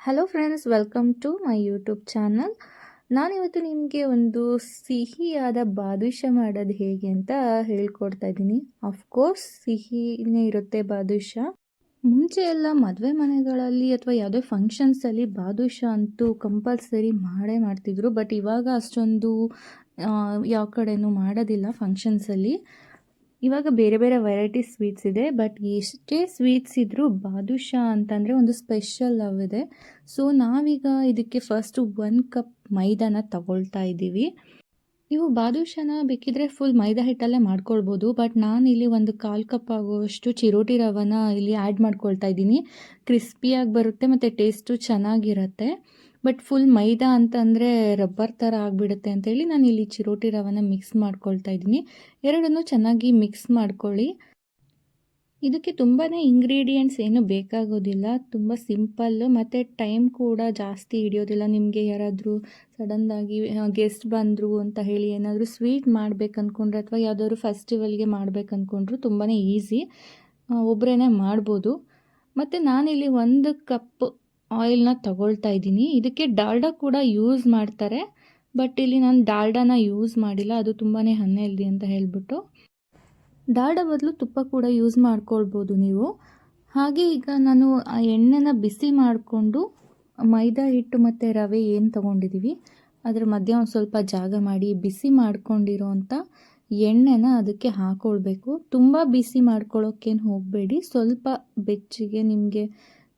Hello friends welcome to my YouTube channel ನಾನಿವತ್ತು ನಿಮಗೆ ಒಂದು ಸಿಹಿಯಾದ ಬಾದುಷ ಮಾಡೋದು ಹೇಗೆ ಅಂತ ಹೇಳ್ಕೊಡ್ತಾ ಇದ್ದೀನಿ. ಅಫ್ಕೋರ್ಸ್ ಸಿಹಿನೇ ಇರುತ್ತೆ ಬಾದುಷ. ಮುಂಚೆ ಎಲ್ಲ ಮದುವೆ ಮನೆಗಳಲ್ಲಿ ಅಥವಾ ಯಾವುದೇ ಫಂಕ್ಷನ್ಸಲ್ಲಿ ಬಾದುಷ ಅಂತೂ ಕಂಪಲ್ಸರಿ ಮಾಡೇ ಮಾಡ್ತಿದ್ರು. ಬಟ್ ಇವಾಗ ಅಷ್ಟೊಂದು ಯಾವ ಕಡೆನೂ ಮಾಡೋದಿಲ್ಲ ಫಂಕ್ಷನ್ಸಲ್ಲಿ ಇವಾಗ ಬೇರೆ ಬೇರೆ ವೆರೈಟಿ ಸ್ವೀಟ್ಸ್ ಇದೆ ಬಟ್ ಎಷ್ಟೇ ಸ್ವೀಟ್ಸ್ ಇದ್ದರೂ ಬಾದುಷಾ ಅಂತಂದರೆ ಒಂದು ಸ್ಪೆಷಲ್ ಲವ್ ಇದೆ. ಸೊ ನಾವೀಗ ಇದಕ್ಕೆ ಫಸ್ಟು ಒನ್ ಕಪ್ ಮೈದಾನ ತಗೊಳ್ತಾ ಇದ್ದೀವಿ. ನೀವು ಬಾದುಷಾನ ಬೇಕಿದ್ರೆ ಫುಲ್ ಮೈದಾ ಹಿಟ್ಟಲ್ಲೇ ಮಾಡ್ಕೊಳ್ಬೋದು ಬಟ್ ನಾನು ಇಲ್ಲಿ ಒಂದು ಕಾಲು ಕಪ್ ಆಗುವಷ್ಟು ಚಿರೋಟಿ ರವನ ಇಲ್ಲಿ ಆ್ಯಡ್ ಮಾಡ್ಕೊಳ್ತಾ ಇದ್ದೀನಿ. ಕ್ರಿಸ್ಪಿಯಾಗಿ ಬರುತ್ತೆ ಮತ್ತು ಟೇಸ್ಟು ಚೆನ್ನಾಗಿರುತ್ತೆ. ಬಟ್ ಫುಲ್ ಮೈದಾ ಅಂತಂದರೆ ರಬ್ಬರ್ ಥರ ಆಗಿಬಿಡುತ್ತೆ ಅಂತೇಳಿ ನಾನು ಇಲ್ಲಿ ಚಿರೋಟಿ ರವನ ಮಿಕ್ಸ್ ಮಾಡ್ಕೊಳ್ತಾ ಇದ್ದೀನಿ. ಎರಡನ್ನೂ ಚೆನ್ನಾಗಿ ಮಿಕ್ಸ್ ಮಾಡ್ಕೊಳ್ಳಿ. ಇದಕ್ಕೆ ತುಂಬಾ ಇಂಗ್ರೀಡಿಯೆಂಟ್ಸ್ ಏನು ಬೇಕಾಗೋದಿಲ್ಲ, ತುಂಬ ಸಿಂಪಲ್ಲು ಮತ್ತು ಟೈಮ್ ಕೂಡ ಜಾಸ್ತಿ ಹಿಡಿಯೋದಿಲ್ಲ. ನಿಮಗೆ ಯಾರಾದರೂ ಸಡನ್ನಾಗಿ ಗೆಸ್ಟ್ ಬಂದರು ಅಂತ ಹೇಳಿ ಏನಾದರೂ ಸ್ವೀಟ್ ಮಾಡ್ಬೇಕು ಅಂದ್ಕೊಂಡ್ರೆ ಅಥವಾ ಯಾವುದಾದ್ರು ಫೆಸ್ಟಿವಲ್ಗೆ ಮಾಡ್ಬೇಕು ಅಂದ್ಕೊಂಡ್ರು ತುಂಬಾ ಈಸಿ ಒಬ್ಬರೇ ಮಾಡ್ಬೋದು. ಮತ್ತು ನಾನಿಲ್ಲಿ ಒಂದು ಕಪ್ ಆಯಿಲ್ನ ತಗೊಳ್ತಾ ಇದ್ದೀನಿ. ಇದಕ್ಕೆ ಡಾಲ್ಡಾ ಕೂಡ ಯೂಸ್ ಮಾಡ್ತಾರೆ. ಬಟ್ ಇಲ್ಲಿ ನಾನು ಡಾಲ್ಡಾನ ಯೂಸ್ ಮಾಡಿಲ್ಲ. ಅದು ತುಂಬಾ ಹನ್ನೆಲ್ದಿ ಅಂತ ಹೇಳಿಬಿಟ್ಟು. ಡಾಲ್ಡಾ ಬದಲು ತುಪ್ಪ ಕೂಡ ಯೂಸ್ ಮಾಡ್ಕೊಳ್ಬೋದು ನೀವು. ಹಾಗೆ ಈಗ ನಾನು ಆ ಎಣ್ಣೆನ ಬಿಸಿ ಮಾಡಿಕೊಂಡು ಮೈದಾ ಹಿಟ್ಟು ಮತ್ತು ರವೆ ಏನು ತೊಗೊಂಡಿದ್ದೀವಿ ಅದರ ಮಧ್ಯೆ ಒಂದು ಸ್ವಲ್ಪ ಜಾಗ ಮಾಡಿ ಬಿಸಿ ಮಾಡ್ಕೊಂಡಿರೋ ಅಂಥ ಎಣ್ಣೆನ ಅದಕ್ಕೆ ಹಾಕ್ಕೊಳ್ಬೇಕು ತುಂಬ ಬಿಸಿ ಮಾಡ್ಕೊಳ್ಳೋಕ್ಕೇನು ಹೋಗಬೇಡಿ. ಸ್ವಲ್ಪ ಬೆಚ್ಚಿಗೆ ನಿಮಗೆ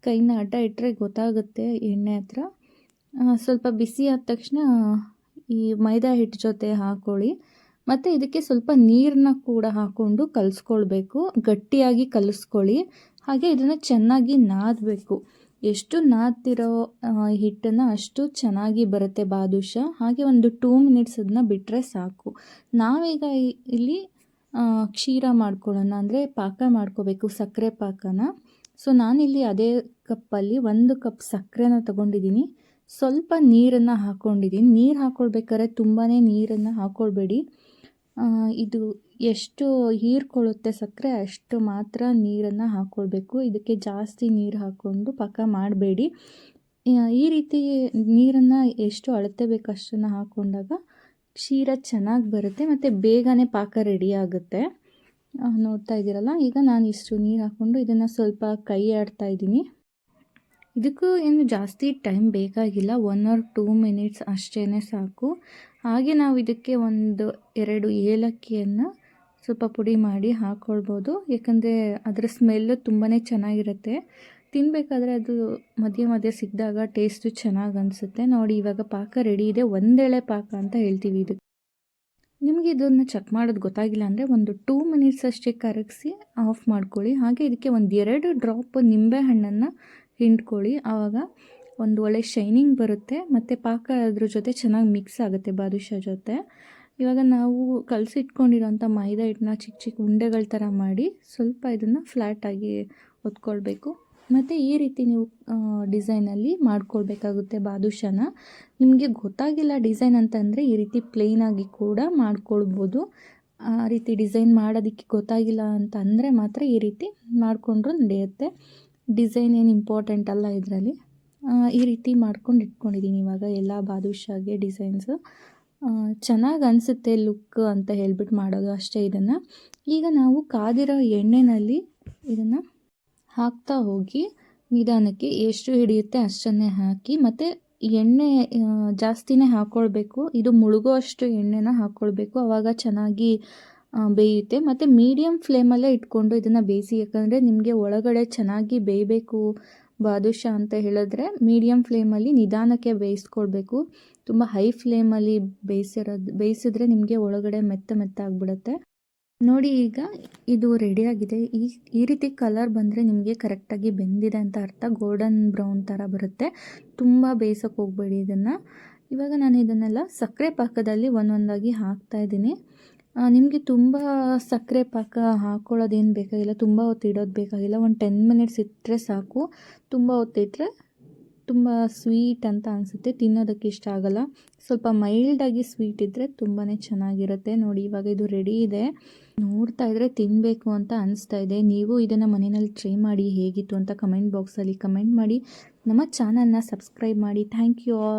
ಕೈನ ಅಡ್ಡ ಇಟ್ಟರೆ ಗೊತ್ತಾಗುತ್ತೆ ಎಣ್ಣೆ ಹತ್ರ. ಸ್ವಲ್ಪ ಬಿಸಿ ಆದ ತಕ್ಷಣ ಈ ಮೈದಾ ಹಿಟ್ಟು ಜೊತೆ ಹಾಕ್ಕೊಳ್ಳಿ ಮತ್ತು ಇದಕ್ಕೆ ಸ್ವಲ್ಪ ನೀರನ್ನ ಕೂಡ ಹಾಕ್ಕೊಂಡು ಕಲಿಸ್ಕೊಳ್ಬೇಕು. ಗಟ್ಟಿಯಾಗಿ ಕಲಿಸ್ಕೊಳ್ಳಿ. ಹಾಗೆ ಇದನ್ನು ಚೆನ್ನಾಗಿ ನಾದಬೇಕು. ಎಷ್ಟು ನಾದ್ತಿರೋ ಹಿಟ್ಟನ್ನು ಅಷ್ಟು ಚೆನ್ನಾಗಿ ಬರುತ್ತೆ ಬಾದುಷ. ಹಾಗೆ ಒಂದು ಟೂ ಮಿನಿಟ್ಸ್ ಅದನ್ನ ಬಿಟ್ಟರೆ ಸಾಕು. ನಾವೀಗ ಇಲ್ಲಿ ಕ್ಷೀರ ಮಾಡ್ಕೊಳ್ಳೋಣ. ಅಂದರೆ ಪಾಕ ಮಾಡ್ಕೋಬೇಕು, ಸಕ್ಕರೆ ಪಾಕನ. ಸೊ ನಾನಿಲ್ಲಿ ಅದೇ ಕಪ್ಪಲ್ಲಿ ಒಂದು ಕಪ್ ಸಕ್ಕರೆನ ತಗೊಂಡಿದ್ದೀನಿ. ಸ್ವಲ್ಪ ನೀರನ್ನು ಹಾಕ್ಕೊಂಡಿದ್ದೀನಿ ನೀರು ಹಾಕ್ಕೊಳ್ಬೇಕಾದ್ರೆ ತುಂಬಾ ನೀರನ್ನು ಹಾಕ್ಕೊಳ್ಬೇಡಿ ಇದು ಎಷ್ಟು ಹೀರ್ಕೊಳ್ಳುತ್ತೆ ಸಕ್ಕರೆ ಅಷ್ಟು ಮಾತ್ರ ನೀರನ್ನು ಹಾಕ್ಕೊಳ್ಬೇಕು ಇದಕ್ಕೆ ಜಾಸ್ತಿ ನೀರು ಹಾಕ್ಕೊಂಡು ಪಕ್ಕ ಮಾಡಬೇಡಿ. ಈ ರೀತಿ ನೀರನ್ನು ಎಷ್ಟು ಅಳತೆ ಬೇಕಷ್ಟನ್ನು ಹಾಕ್ಕೊಂಡಾಗ ಕ್ಷೀರ ಚೆನ್ನಾಗಿ ಬರುತ್ತೆ ಮತ್ತು ಬೇಗನೆ ಪಾಕ ರೆಡಿ ಆಗುತ್ತೆ. ನೋಡ್ತಾ ಇದ್ದೀರಲ್ಲ? ಈಗ ನಾನು ಇಷ್ಟು ನೀರು ಹಾಕ್ಕೊಂಡು ಇದನ್ನು ಸ್ವಲ್ಪ ಕೈ ಆಡ್ತಾ ಇದ್ದೀನಿ. ಇದಕ್ಕೂ ಏನು ಜಾಸ್ತಿ ಟೈಮ್ ಬೇಕಾಗಿಲ್ಲ. ಒನ್ ಆರ್ ಟೂ ಮಿನಿಟ್ಸ್ ಅಷ್ಟೇ ಸಾಕು. ಹಾಗೆ ನಾವು ಇದಕ್ಕೆ ಒಂದು ಎರಡು ಏಲಕ್ಕಿಯನ್ನು ಸ್ವಲ್ಪ ಪುಡಿ ಮಾಡಿ ಹಾಕ್ಕೊಳ್ಬೋದು ಯಾಕಂದರೆ ಅದರ ಸ್ಮೆಲ್ಲು ತುಂಬಾ ಚೆನ್ನಾಗಿರುತ್ತೆ. ತಿನ್ನಬೇಕಾದ್ರೆ ಅದು ಮಧ್ಯೆ ಮಧ್ಯೆ ಸಿಕ್ಕಿದಾಗ ಟೇಸ್ಟು ಚೆನ್ನಾಗಿ ಅನಿಸುತ್ತೆ. ನೋಡಿ, ಇವಾಗ ಪಾಕ ರೆಡಿ ಇದೆ. ಒಂದೆಳೆ ಪಾಕ ಅಂತ ಹೇಳ್ತೀವಿ ಇದಕ್ಕೆ. ನಿಮಗೆ ಇದನ್ನು ಚೆಕ್ ಮಾಡೋದು ಗೊತ್ತಾಗಿಲ್ಲ ಅಂದರೆ ಒಂದು ಟೂ ಮಿನಿಟ್ಸ್ ಅಷ್ಟೇ ಕರಗಿಸಿ ಆಫ್ ಮಾಡ್ಕೊಳ್ಳಿ. ಹಾಗೆ ಇದಕ್ಕೆ ಒಂದು ಎರಡು ಡ್ರಾಪ್ ನಿಂಬೆ ಹಣ್ಣನ್ನು ಹಿಂಡ್ಕೊಳ್ಳಿ. ಆವಾಗ ಒಂದು ಒಳ್ಳೆ ಶೈನಿಂಗ್ ಬರುತ್ತೆ. ಮತ್ತು ಪಾಕ ಅದ್ರ ಜೊತೆ ಚೆನ್ನಾಗಿ ಮಿಕ್ಸ್ ಆಗುತ್ತೆ ಬಾದುಷಾ ಜೊತೆ. ಇವಾಗ ನಾವು ಕಲಸಿಟ್ಕೊಂಡಿರೋಂಥ ಮೈದಾ ಹಿಟ್ಟನ್ನ ಚಿಕ್ಕ ಚಿಕ್ಕ ಉಂಡೆಗಳ ಥರ ಮಾಡಿ ಸ್ವಲ್ಪ ಇದನ್ನು ಫ್ಲ್ಯಾಟಾಗಿ ಹೊತ್ಕೊಳ್ಬೇಕು ಮತ್ತು ಈ ರೀತಿ ನೀವು ಡಿಸೈನಲ್ಲಿ ಮಾಡ್ಕೊಳ್ಬೇಕಾಗುತ್ತೆ ಬಾದುಷಾನ ನಿಮಗೆ ಗೊತ್ತಾಗಿಲ್ಲ ಡಿಸೈನ್ ಅಂತಂದರೆ ಈ ರೀತಿ ಪ್ಲೇನಾಗಿ ಕೂಡ ಮಾಡ್ಕೊಳ್ಬೋದು. ಆ ರೀತಿ ಡಿಸೈನ್ ಮಾಡೋದಕ್ಕೆ ಗೊತ್ತಾಗಿಲ್ಲ ಅಂತ ಅಂದರೆ ಮಾತ್ರ ಈ ರೀತಿ ಮಾಡಿಕೊಂಡ್ರೂ ನಡೆಯುತ್ತೆ. ಡಿಸೈನ್ ಏನು ಇಂಪಾರ್ಟೆಂಟ್ ಅಲ್ಲ ಇದರಲ್ಲಿ. ಈ ರೀತಿ ಮಾಡ್ಕೊಂಡು ಇಟ್ಕೊಂಡಿದ್ದೀನಿ ಇವಾಗ ಎಲ್ಲ ಬಾದುಷಾಗೆ ಡಿಸೈನ್ಸು. ಚೆನ್ನಾಗಿ ಅನಿಸುತ್ತೆ ಲುಕ್ ಅಂತ ಹೇಳ್ಬಿಟ್ಟು ಮಾಡೋದು ಅಷ್ಟೇ ಇದನ್ನು. ಈಗ ನಾವು ಕಾದಿರೋ ಎಣ್ಣೆಯಲ್ಲಿ ಇದನ್ನು ಹಾಕ್ತಾ ಹೋಗಿ ನಿಧಾನಕ್ಕೆ ಎಷ್ಟು ಹಿಡಿಯುತ್ತೆ ಅಷ್ಟನ್ನೇ ಹಾಕಿ ಮತ್ತು ಎಣ್ಣೆ ಜಾಸ್ತಿನೇ ಹಾಕ್ಕೊಳ್ಬೇಕು ಇದು ಮುಳುಗೋ ಅಷ್ಟು ಎಣ್ಣೆನ ಹಾಕ್ಕೊಳ್ಬೇಕು ಆವಾಗ ಚೆನ್ನಾಗಿ ಬೇಯುತ್ತೆ. ಮತ್ತು ಮೀಡಿಯಮ್ ಫ್ಲೇಮಲ್ಲೇ ಇಟ್ಕೊಂಡು ಇದನ್ನು ಬೇಯಿಸಿ. ಯಾಕಂದರೆ ನಿಮಗೆ ಒಳಗಡೆ ಚೆನ್ನಾಗಿ ಬೇಯಬೇಕು ಬಾದುಷಾ ಅಂತ ಹೇಳಿದ್ರೆ ಮೀಡಿಯಮ್ ಫ್ಲೇಮಲ್ಲಿ ನಿಧಾನಕ್ಕೆ ಬೇಯಿಸ್ಕೊಳ್ಬೇಕು. ತುಂಬ ಹೈ ಫ್ಲೇಮಲ್ಲಿ ಬೇಯಿಸಿರೋದು, ಬೇಯಿಸಿದ್ರೆ ನಿಮಗೆ ಒಳಗಡೆ ಮೆತ್ತ ಮೆತ್ತ ಆಗಿಬಿಡುತ್ತೆ. ನೋಡಿ ಈಗ ಇದು ರೆಡಿಯಾಗಿದೆ ಈ ಈ ರೀತಿ ಕಲರ್ ಬಂದರೆ ನಿಮಗೆ ಕರೆಕ್ಟಾಗಿ ಬೆಂದಿದೆ ಅಂತ ಅರ್ಥ. ಗೋಲ್ಡನ್ ಬ್ರೌನ್ ಥರ ಬರುತ್ತೆ. ತುಂಬ ಬೇಯಿಸೋಕೆ ಹೋಗಬೇಡಿ ಇದನ್ನು. ಇವಾಗ ನಾನು ಇದನ್ನೆಲ್ಲ ಸಕ್ಕರೆ ಪಾಕದಲ್ಲಿ ಒಂದೊಂದಾಗಿ ಹಾಕ್ತಾ ಇದ್ದೀನಿ. ನಿಮಗೆ ತುಂಬ ಸಕ್ಕರೆ ಪಾಕ ಹಾಕ್ಕೊಳ್ಳೋದೇನು ಬೇಕಾಗಿಲ್ಲ, ತುಂಬ ಹೊತ್ತು ಇಡೋದು ಬೇಕಾಗಿಲ್ಲ. ಒಂದು ಟೆನ್ ಮಿನಿಟ್ಸ್ ಇಟ್ಟರೆ ಸಾಕು. ತುಂಬ ಹೊತ್ತಿಟ್ಟರೆ ತುಂಬ ಸ್ವೀಟ್ ಅಂತ ಅನಿಸುತ್ತೆ, ತಿನ್ನೋದಕ್ಕೆ ಇಷ್ಟ ಆಗಲ್ಲ. ಸ್ವಲ್ಪ ಮೈಲ್ಡಾಗಿ ಸ್ವೀಟ್ ಇದ್ದರೆ ತುಂಬಾ ಚೆನ್ನಾಗಿರುತ್ತೆ. ನೋಡಿ, ಇವಾಗ ಇದು ರೆಡಿ ಇದೆ. ನೋಡ್ತಾ ಇದ್ರೆ ತಿನ್ನಬೇಕು ಅಂತ ಅನಿಸ್ತಾ ಇದೆ. ನೀವು ಇದನ್ನು ಮನೆಯಲ್ಲಿ ಟ್ರೈ ಮಾಡಿ ಹೇಗಿತ್ತು ಅಂತ ಕಮೆಂಟ್ ಬಾಕ್ಸಲ್ಲಿ ಕಮೆಂಟ್ ಮಾಡಿ. ನಮ್ಮ ಚಾನಲ್ನ ಸಬ್ಸ್ಕ್ರೈಬ್ ಮಾಡಿ. Thank you all